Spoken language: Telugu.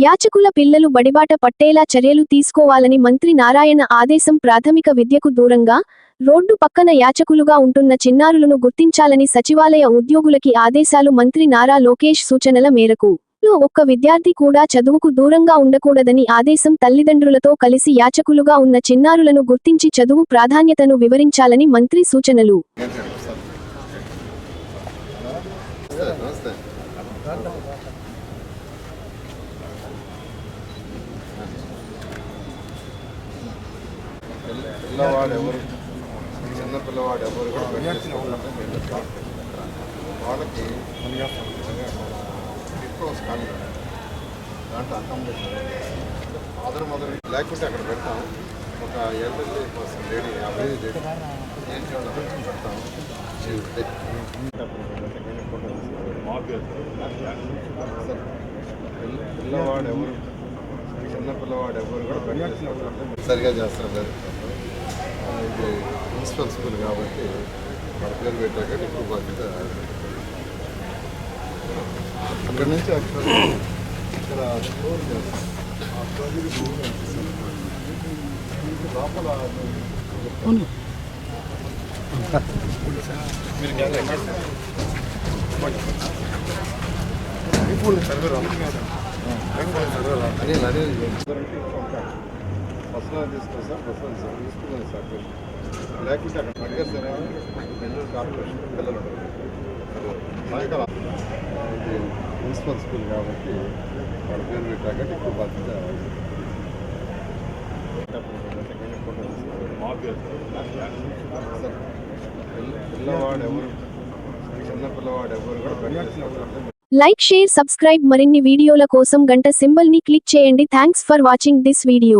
యాచకుల పిల్లలు బడిబాట పట్టేలా చర్యలు తీసుకోవాలని మంత్రి నారాయణ ఆదేశం ప్రాథమిక విద్యకు దూరంగా రోడ్డు పక్కన యాచకులుగా ఉంటున్న చిన్నారులను గుర్తించాలని సచివాలయ ఉద్యోగులకి ఆదేశాలు మంత్రి నారా లోకేష్ సూచనల మేరకు. లో ఒక్క విద్యార్థి కూడా చదువుకు దూరంగా ఉండకూడదని ఆదేశం తల్లిదండ్రులతో కలిసి యాచకులుగా ఉన్న చిన్నారులను గుర్తించి చదువు ప్రాధాన్యతను వివరించాలని మంత్రి సూచనలు. నమస్తే. పిల్లవాడు ఎవరు? చిన్న పిల్లవాడు ఎవరు కూడా వాళ్ళకి డిప్లోస్ కానీ దాంట్లో అకామిడేషన్ ఫాదర్ మదర్ లేకుంటే అక్కడ పెడతాం. ఒక ఎల్ఎల్ఏ పర్సన్ లేడీ యాభై లేడీ ఏం చేయాలి పెడతాం. పిల్లవాడు ఎవరు? చిన్న పిల్లవాడు ఎవరు కూడా బయటకు సరిగా చేస్తారు ఇది మున్సిపల్ స్కూల్ కాబట్టి పేరు పెట్టాక ఎక్కువ బాధ్యత అక్కడ నుంచి అక్కడ ఇక్కడ క్లోజ్ చేస్తాం. ఆ ప్రాజెక్ట్ లోపల మీరు ఇప్పుడు సర్వే అదే అదే బస్సులో తీసుకుని సార్ బస్సులో సార్ తీసుకున్నాను సార్ లేకుంటే అక్కడ అడిగారు సార్ బెంగళూరు కార్పొరేషన్ పిల్లలు ఉన్నారు. సాయంకాలం ఇది మున్సిపల్ స్కూల్ కాబట్టి వాళ్ళ పేరు పెట్టాక ఎక్కువ బాధ్యత పిల్లవాడు ఎవరు చిన్న పిల్లవాడు ఎవరు కూడా బయట లైక్ షేర్ సబ్స్క్రైబ్ మరిన్ని వీడియోల కోసం గంట సింబల్ని క్లిక్ చేయండి. Thanks for watching this video